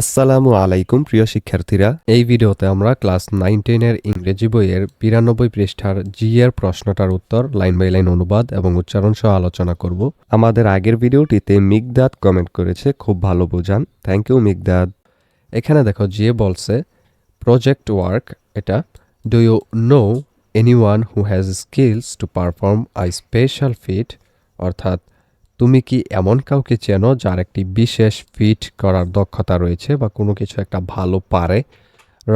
আসসালামু আলাইকুম, প্রিয় শিক্ষার্থীরা। এই ভিডিওতে আমরা ক্লাস নাইন টেনের ইংরেজি বইয়ের বিরানব্বই পৃষ্ঠার জি এর প্রশ্নটার উত্তর, লাইন বাই লাইন অনুবাদ এবং উচ্চারণ সহ আলোচনা করব। আমাদের আগের ভিডিওটিতে মিগদাদ কমেন্ট করেছে, খুব ভালো বোঝান। Thank you Migdad. এখানে দেখো জিএ বলছে প্রজেক্ট ওয়ার্ক এটা do you know anyone who has skills to perform I special feat অর্থাৎ তুমি কি এমন কাউকে চেনো যার একটি বিশেষ ফিট করার দক্ষতা রয়েছে বা কোনো কিছু একটা ভালো পারে?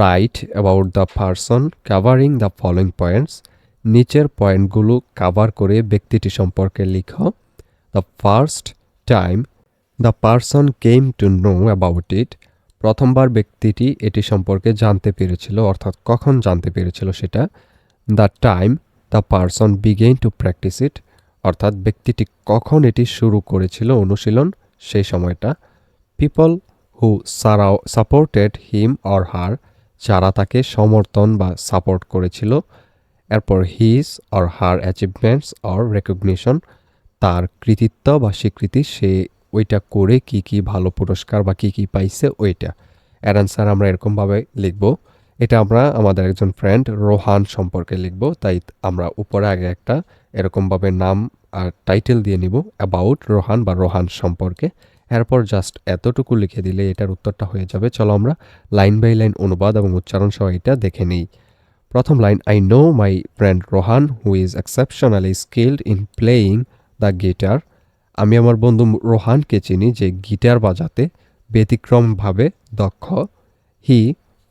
Write about the person covering the following points নিচের পয়েন্টগুলো কাভার করে ব্যক্তিটি সম্পর্কে লিখো। The first time the person came to know about it প্রথমবার ব্যক্তিটি এটি সম্পর্কে জানতে পেরেছিল, অর্থাৎ কখন জানতে পেরেছিল সেটা। The time the person began to practise it অর্থাৎ ব্যক্তিটি কখন এটি শুরু করেছিল অনুশীলন, সেই সময়টা। পিপল হু সারাও সাপোর্টেড হিম অর হার যারা তাকে সমর্থন বা সাপোর্ট করেছিল, এরপর his or her achievements or recognition তার কৃতিত্ব বা স্বীকৃতি, সে ওইটা করে কি কি ভালো পুরস্কার বা কি কি পাইছে ওইটা। এর অ্যান্সার আমরা এরকমভাবে লিখব। এটা আমরা আমাদের একজন ফ্রেন্ড রোহান সম্পর্কে লিখব, তাই আমরা উপরে আগে একটা এরকমভাবে নাম আর টাইটেল দিয়ে নিব অ্যাবাউট রোহান বা রোহান সম্পর্কে। এরপর জাস্ট এতটুকু লিখে দিলে এটার উত্তরটা হয়ে যাবে। চলো আমরা লাইন বাই লাইন অনুবাদ এবং উচ্চারণ সহ এটা দেখে নিই। প্রথম line I know my friend Rohan who is exceptionally skilled in playing the guitar আমি আমার বন্ধু রোহানকে চিনি যে গিটার বাজাতে ব্যতিক্রমভাবে দক্ষ। He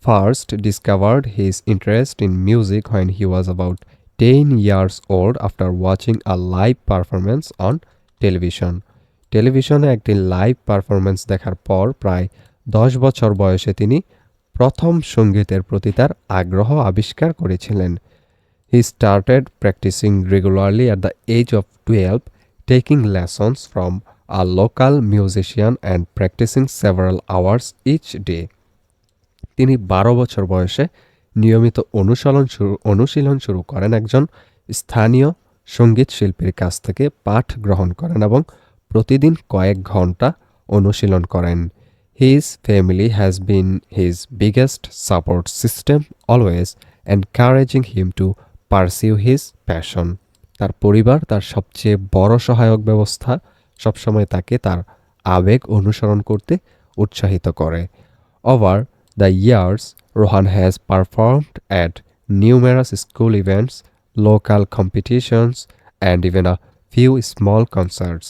first discovered his interest in music when he was about 10 years old after watching a live performance on television. টেলিভিশনে একটি লাইভ পারফরমেন্স দেখার পর প্রায় দশ বছর বয়সে তিনি প্রথম সঙ্গীতের প্রতি তার আগ্রহ আবিষ্কার করেছিলেন he started practising regularly at the age of twelve taking lessons from a local musician and practising several hours each day তিনি বারো বছর বয়সে নিয়মিত অনুশীলন শুরু অনুশীলন শুরু করেন একজন স্থানীয় সংগীত শিল্পীর কাছ থেকে পাঠ গ্রহণ করেন এবং প্রতিদিন কয়েক ঘণ্টা অনুশীলন করেন। His family has been his biggest support system always encouraging him to pursue his passion তার পরিবার তার সবচেয়ে বড় সহায়ক ব্যবস্থা সবসময় তাকে তার আবেগ অনুসরণ করতে উৎসাহিত করে। Over the years Rohan has performed at numerous school events, local competitions, and even a few small concerts.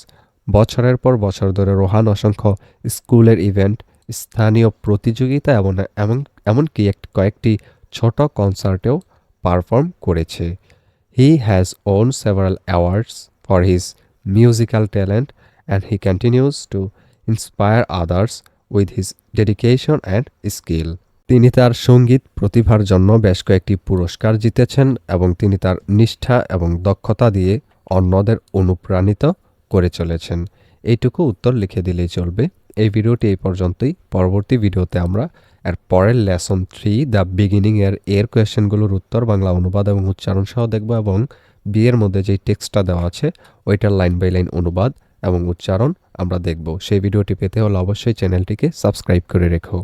বছরের পর বছর ধরে রোহান অসংখ্য স্কুলের ইভেন্ট স্থানীয় প্রতিযোগিতা এবং এমন এমনকি কয়েকটি ছোট কনসার্টেও পারফর্ম করেছে he has won several awards for his musical talent and he continues to inspire others with his dedication and skill তিনি তার সংগীত প্রতিভার জন্য বেশ কয়েকটি পুরস্কার জিতেছেন এবং তিনি তার নিষ্ঠা এবং দক্ষতা দিয়ে অন্যদের অনুপ্রাণিত করে চলেছেন। এইটুকু উত্তর লিখে দিলেই চলবে। এই ভিডিওটি এই পর্যন্তই। পরবর্তী ভিডিওতে আমরা এর পরের লেসন থ্রি, দ্য বিগিনিং এর এর কোয়েশ্চেনগুলোর উত্তর, বাংলা অনুবাদ এবং উচ্চারণ সহ দেখব এবং বিয়ের মধ্যে যেই টেক্সটটা দেওয়া আছে, ওইটার লাইন বাই লাইন অনুবাদ এবং উচ্চারণ আমরা দেখব। সেই ভিডিওটি পেতে হলে অবশ্যই চ্যানেলটিকে সাবস্ক্রাইব করে রেখো।